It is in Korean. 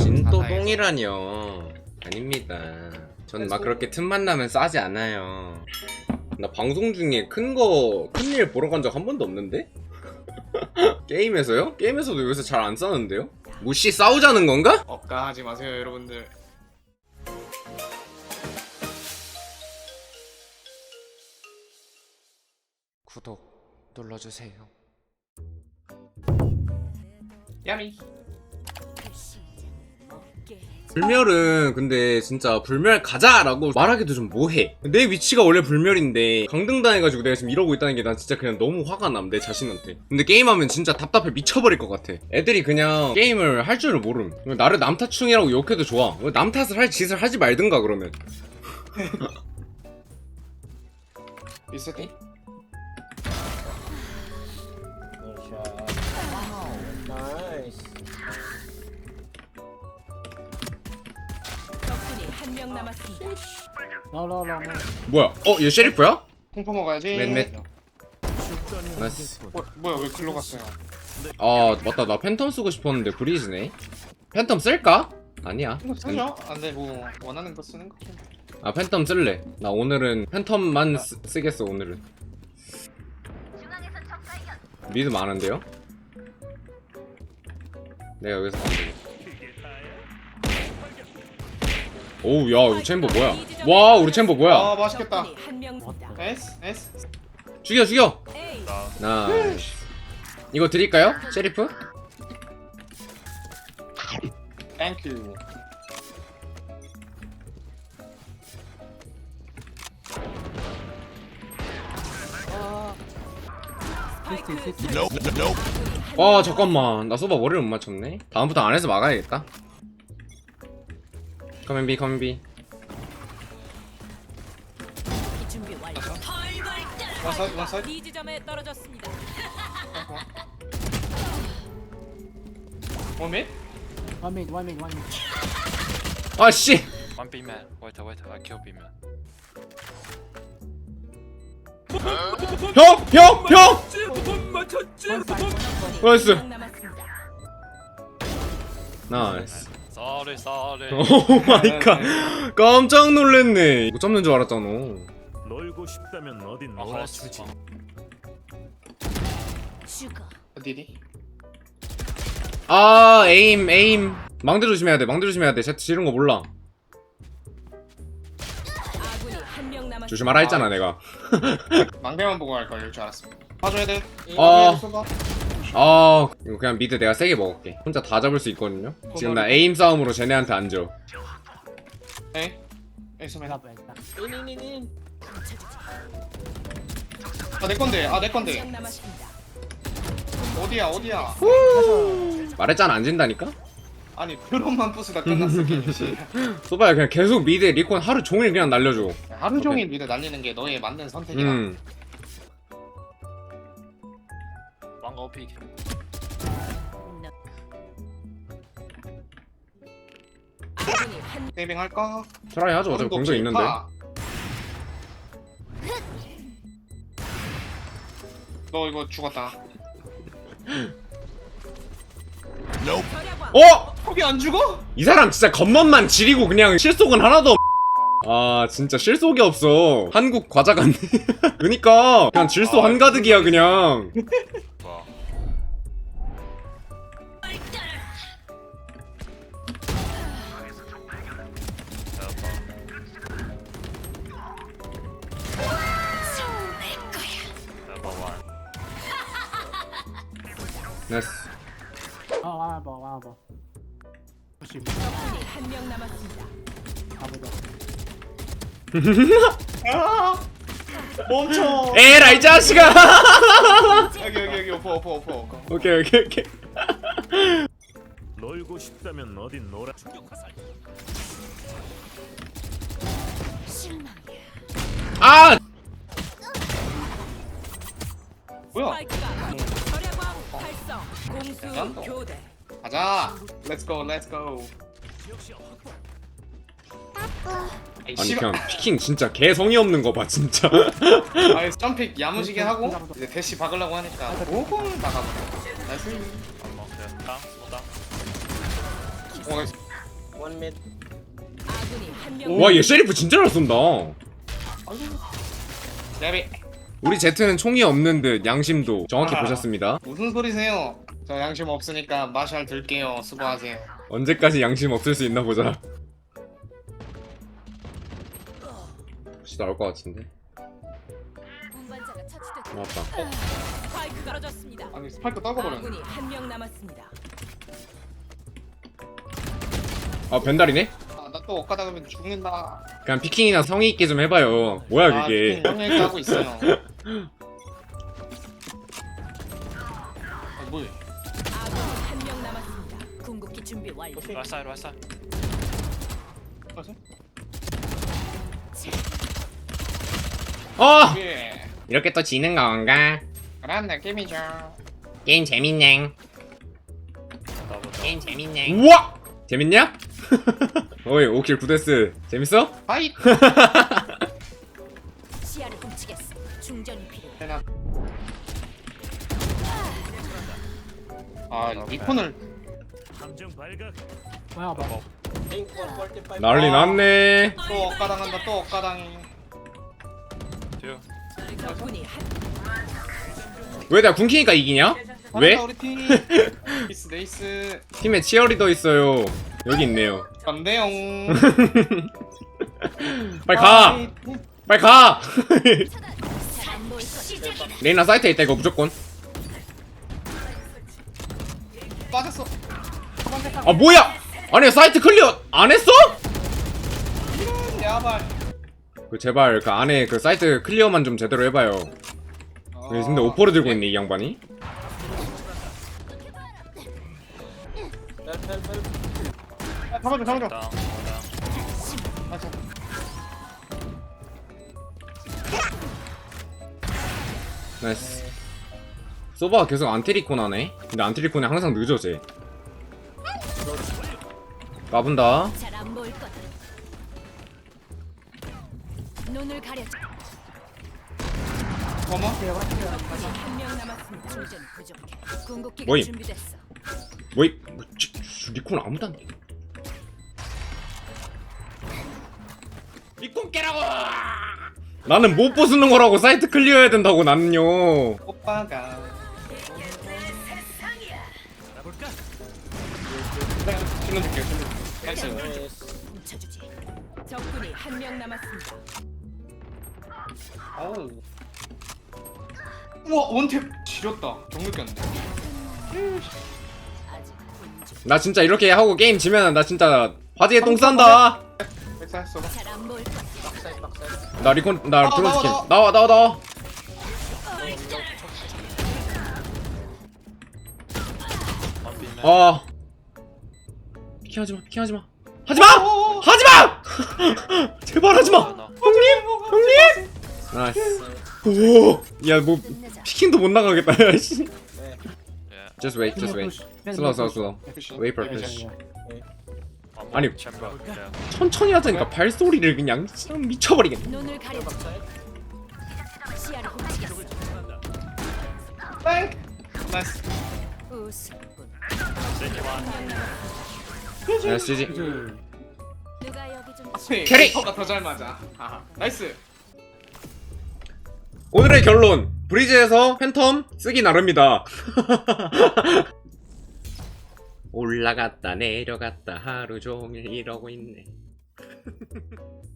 진또 똥이라뇨 아닙니다 전 막 그렇게 틈만 나면 싸지 않아요 나 방송 중에 큰 거 큰일 보러 간 적 한 번도 없는데? 게임에서요? 게임에서도 요새 잘 안 싸는데요? 무시 싸우자는 건가? 억까하지 마세요 여러분들 구독 눌러주세요 야미 불멸은 근데 진짜 불멸 가자라고 말하기도 좀 뭐해. 내 위치가 원래 불멸인데 강등당해가지고 내가 지금 이러고 있다는 게 난 진짜 그냥 너무 화가 남 내 자신한테. 근데 게임하면 진짜 답답해 미쳐버릴 것 같아. 애들이 그냥 게임을 할 줄을 모름. 나를 남탓충이라고 욕해도 좋아. 남 탓을 할 짓을 하지 말든가 그러면. 리셋이? 적군이 한 명 남았습니다. 뭐야? 어 얘 셰리프야? 콩포 먹어야지. 맷, 맷. 나이스. 뭐, 뭐야 왜 글로 갔어요? 아 맞다. 나 팬텀 쓰고 싶었는데 브리즈네. 팬텀 쓸까? 아니야. 이거 쓰죠? 안돼 뭐 원하는 거 쓰는 거? 아 팬텀 쓸래. 나 오늘은 팬텀만 쓰, 쓰겠어 오늘은. 미드 많은데요? 내가 여기서 가면 되겠다 오우 야 우리 챔버 뭐야 와 우리 챔버 아 뭐야 맛있겠다 한명 남았다. S? S? 죽여 죽여 나이스 이거 드릴까요? 셰리프? 땡큐 아 잠깐만 나 소바 머리를 못 맞췄네 다음부터 안에서 막아야겠다 커맨비 커맨비 준비 완료. 원사이드 원사이드 B 지점에 떨어졌습니다. 원밋? One mid, one mid, one mid. 아 씨 One B man. Wait, wait, I kill B man. 형! 형! 형! 적군이 나이스 한명 남았습니다. 나이스 Sorry, sorry. 오 마이 갓 깜짝 놀랐네 못 잡는 줄 알았잖아 놀고 싶다면 어딘 아, 놀아주지. 어. 죽어. 어디니? 아 에임 에임 망대 조심해야 돼 망대 조심해야 돼 제트 지른 거 몰라 아군이 한 명 남았습니다. 조심하라 했잖아 내가 망대만 보고 갈 거일 줄 알았습니다 봐줘야 돼 아. 쏘 봐. 아 이거 그냥 미드 내가 세게 먹을게. 혼자 다 잡을 수 있거든요? 지금 나 에임 싸움으로 쟤네한테 안줘. 에이 에이 소매 Up, up. 아내 건데. 아내 건데. 한명 남았습니다. 어디야 어디야? 말했잖아 안 진다니까? 아니 드론만 부수다 끝났어 게임 소바야 그냥 계속 미드 리콘 하루 종일 그냥 날려줘. 하루 종일 미드 날리는 게 너의 맞는 선택이야 음 아군이 한 세이빙 할까? 트라이 하죠 어차피 공격 있는데. 너 이거 죽었다 절약왕. 어! 거기 안 죽어? 이 사람 진짜 겉멋만 지리고 그냥 실속은 하나도 없... 아 진짜 실속이 없어 한국 과자 같네 그니까 그냥 질소 아, 한가득이야 그냥 나이스 more, one more. Push him. 적군이 한 명 남았습니다. 아 멈춰. 에라 이 자식아! 여기 여기 여기 오퍼 오퍼 오퍼. 오케이 오케이 오케이. 놀고 싶다면 어딘 놀아. 아! 뭐야? 스파이크가 절약왕 활성. 공수 대단하다. 교대. 가자 렛츠고 렛츠고 아니 그냥 피킹 진짜 개성이 없는 거 봐 진짜 아니 점픽 야무지게 하고 이제 대시 박으려고 하니까 오공 나가버려 나이스 One more. There. Down. Small down. 어, 나이스. 아군이 한명 와 얘 셰리프 진짜 잘 쏜다 야비. 우리 제트는 총이 없는 듯 양심도 정확히 아하. 보셨습니다 무슨 소리세요? 저 양심 없으니까 마샬 들게요. 수고하세요. 언제까지 양심 없을 수 있나 보자 혹시 나올 것 같은데 운반자가 떨어졌습니다. 아니 스파이크 떨궈버렸네. 아군이 한 명 남았습니다. 아 벤달이네? 아, 나또 엇가다 그러면 죽는다. 그냥 피킹이나 성의 있게 좀 해봐요 뭐야 아, 그게 형님 하고 있어요. 아, 뭐야? 아군이 한명 남았습니다. 궁극기 준비 완료. Side, right side. 뭐지? 어! 예. 이렇게 또 지는 건가? 그런 느낌이죠. 게임 재밌네. 게임 재밌네 우와! 재밌냐? 어이 오킬 구데스 재밌어? 하이. 시야를 훔치겠어. 충전이 필요해. 되나? 아 리콘을 함정 발각. 와봐 어, 난리 났네 또 엇가당한다. 또. 적군이 한 왜 내가 군키니까 이기냐? 왜? 잘한다, 우리 팀. 네이스 네이스. 팀에 치어리더 있어요 여기 있네요 건대용. 빨리 가! 빨리 가! 레이나 사이트에 있다 이거 무조건 빠졌어. 아 뭐야! 아니 사이트 클리어 안 했어? 야발. 그 제발 그 안에 그 사이트 클리어만 좀 제대로 해봐요 어. 네, 근데 오퍼를 들고 있네 이 양반이 아, 잡아줘 잡아줘. Down. 나이스 소바가 계속 안티리콘 하네 근데 안티리콘이 항상 늦어 쟤 까분다 잘안 보일 거다. 눈을 가려줘. 어머. 적군이 한명 남았습니다. 충전이 부족해. 궁극기가 뭐임? 준비됐어. 뭐이 뭐, 리콘 아무도 안돼 리콘 깨라고 나는 못 부수는 거라고 사이트 클리어 해야 된다고 나는요 오빠가. 가볼까? 질문 줄게요. 질문. 나이스. 훔쳐주지. 적군이 한 명 남았습니다. 어우. 우와 원탭 지렸다. 정말 꼈네. 나 진짜 이렇게 하고 게임 지면 나 진짜 바지에 똥 싼다 백사했어. 잘안 보일 거다. 나 리콘 나 나와, 드론 스킨 나와, 나와 나와 나와. One B man. 아 피하지 마 피하지 마. 하지 마! 하지 마! 제발 하지마! No. 형님! 형님! 나이스. 오야뭐 끝내자. 피킹도 못 나가겠다 야씨. Yeah. just wait just wait. 슬로우 슬로우 슬로우 wait for more 아니. 천천히 하자니까 발소리를 그냥 진짜 미쳐버리겠네 눈을 가려줘. 시야를 훔치겠어. 땡. 나이스. 우습군. 누가 여기 좀 앞에 캐리! 가더 잘 맞아. 아하. 나이스. 오늘의 결론 브리즈에서 팬텀 쓰기 나릅니다 올라갔다 내려갔다. 하루 종일 이러고 있네